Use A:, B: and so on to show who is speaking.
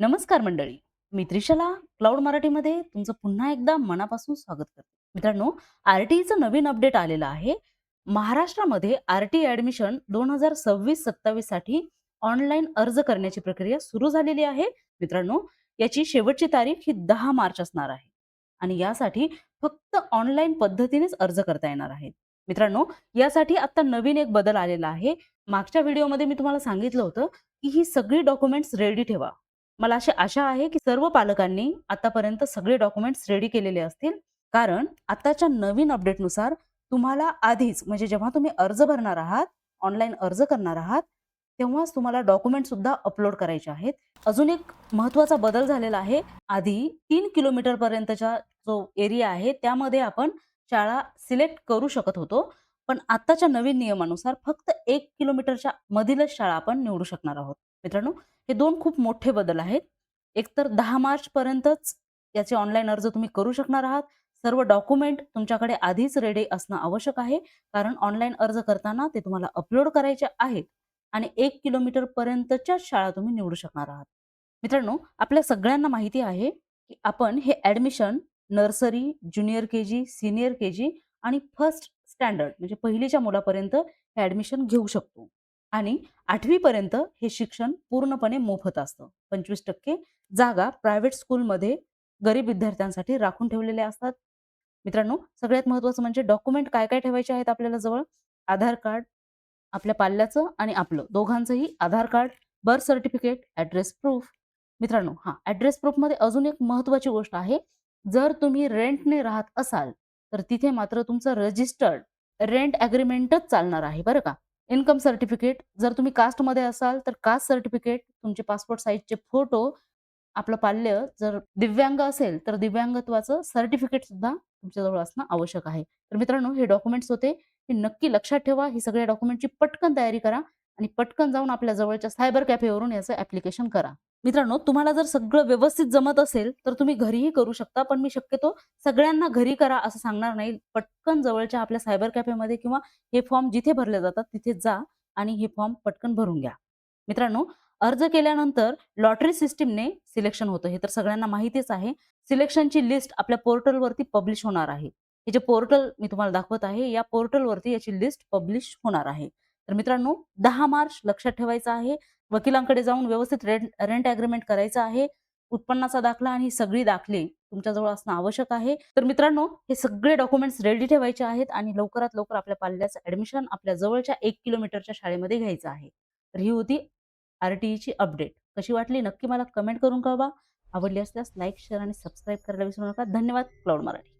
A: नमस्कार मंडळी. मी त्रिशला क्लाउड मराठीमध्ये तुमचं पुन्हा एकदा मनापासून स्वागत करते. मित्रांनो आर टीचं नवीन अपडेट आलेलं आहे. महाराष्ट्रामध्ये आर टी ॲडमिशन दोन हजार सव्वीस सत्तावीससाठी ऑनलाईन अर्ज करण्याची प्रक्रिया सुरू झालेली आहे. मित्रांनो याची शेवटची तारीख ही दहा मार्च असणार आहे. आणि यासाठी फक्त ऑनलाईन पद्धतीनेच अर्ज करता येणार आहे मित्रांनो यासाठी आता नवीन एक बदल आलेला आहे. मागच्या व्हिडिओमध्ये मी तुम्हाला सांगितलं होतं की ही सगळी डॉक्युमेंट्स रेडी ठेवा. मला अशी आशा आहे की सर्व पालकांनी आतापर्यंत सगळे डॉक्युमेंट्स रेडी केलेले असतील. कारण आताच्या नवीन अपडेटनुसार तुम्हाला आधीच म्हणजे जेव्हा तुम्ही अर्ज भरणार आहात ऑनलाईन अर्ज करणार आहात तेव्हाच तुम्हाला डॉक्युमेंट सुद्धा अपलोड करायचे आहेत. अजून एक महत्त्वाचा बदल झालेला आहे. आधी तीन किलोमीटर पर्यंतचा जो एरिया आहे त्यामध्ये आपण शाळा सिलेक्ट करू शकत होतो. पण आताच्या नवीन नियमानुसार फक्त एक किलोमीटरच्या मधीलच शाळा आपण निवडू शकणार आहोत. मित्रांनो हे दोन खूप मोठे बदल आहेत. एकतर दहा मार्च पर्यंतच याचे ऑनलाईन अर्ज तुम्ही करू शकणार आहात. सर्व डॉक्युमेंट तुमच्याकडे आधीच रेडी असणं आवश्यक आहे. कारण ऑनलाईन अर्ज करताना ते तुम्हाला अपलोड करायचे आहेत आणि एक किलोमीटर पर्यंतच्या शाळा तुम्ही निवडू शकणार आहात. मित्रांनो आपल्या सगळ्यांना माहिती आहे की आपण हे admission nursery junior K G senior K G आणि फर्स्ट स्टँडर्ड म्हणजे पहिलीच्या मुलापर्यंत हे ऍडमिशन घेऊ शकतो. आणि आठवीपर्यंत हे शिक्षण पूर्णपणे मोफत असतं. पंचवीस टक्के जागा प्रायव्हेट स्कूलमध्ये गरीब विद्यार्थ्यांसाठी राखून ठेवलेल्या असतात. मित्रांनो सगळ्यात महत्वाचं म्हणजे डॉक्युमेंट काय काय ठेवायचे आहेत आपल्याला जवळ? आधार कार्ड आपल्या पाल्याचं आणि आपलं दोघांचंही Aadhaar card birth certificate address proof. मित्रांनो हा ॲड्रेस प्रूफमध्ये अजून एक महत्वाची गोष्ट आहे. जर तुम्ही रेंटने राहत असाल तर तिथे मात्र तुमचं रजिस्टर्ड रेंट ॲग्रीमेंटच चालणार आहे बरं का? इन्कम सर्टिफिकेट जर तुम्ही कास्टमध्ये असाल तर कास्ट सर्टिफिकेट तुमचे पासपोर्ट साईजचे फोटो आपलं पाल्य जर दिव्यांग असेल तर दिव्यांगत्वाचं सर्टिफिकेट सुद्धा तुमच्याजवळ असणं आवश्यक आहे. तर मित्रांनो हे डॉक्युमेंट्स होते. हे नक्की लक्षात ठेवा. ही सगळ्या डॉक्युमेंटची पटकन तयारी करा आणि पटकन जाऊन आपल्या जवळच्या सायबर कॅफेवरून याचं ऍप्लिकेशन करा. मित्रांनो तुम्हाला जर सगळं व्यवस्थित जमत असेल तर तुम्ही घरीही करू शकता पण मी शक्यतो सगळ्यांना घरी करा असं सांगणार नाही. पटकन जवळच्या आपल्या सायबर कॅफेमध्ये किंवा हे फॉर्म जिथे भरले जातात तिथे जा आणि हे फॉर्म पटकन भरून घ्या. मित्रांनो अर्ज केल्यानंतर लॉटरी सिस्टीमने सिलेक्शन होतं. हे तर सगळ्यांना माहितीच आहे. सिलेक्शनची लिस्ट आपल्या पोर्टलवरती पब्लिश होणार आहे. हे जे पोर्टल मी तुम्हाला दाखवत आहे या पोर्टलवरती याची लिस्ट पब्लिश होणार आहे. तर मित्रांनो दहा मार्च लक्षात ठेवायचा आहे. वकिलांकडे जाऊन व्यवस्थित रेंट रेंट अग्रीमेंट करायचं आहे. उत्पन्नाचा दाखला आणि सगळी दाखले तुमच्याजवळ असणं आवश्यक आहे. तर मित्रांनो हे सगळे डॉक्युमेंट्स रेडी ठेवायचे आहेत आणि लवकरात लवकर आपल्या पाल्याचं ऍडमिशन आपल्या जवळच्या एक किलोमीटरच्या शाळेमध्ये घ्यायचं आहे. तर ही होती आरटीईची अपडेट कशी वाटली? नक्की मला कमेंट करून कळवा. आवडली असल्यास लाईक शेअर आणि सबस्क्राईब करायला विसरू नका. धन्यवाद. क्लाउड मराठी.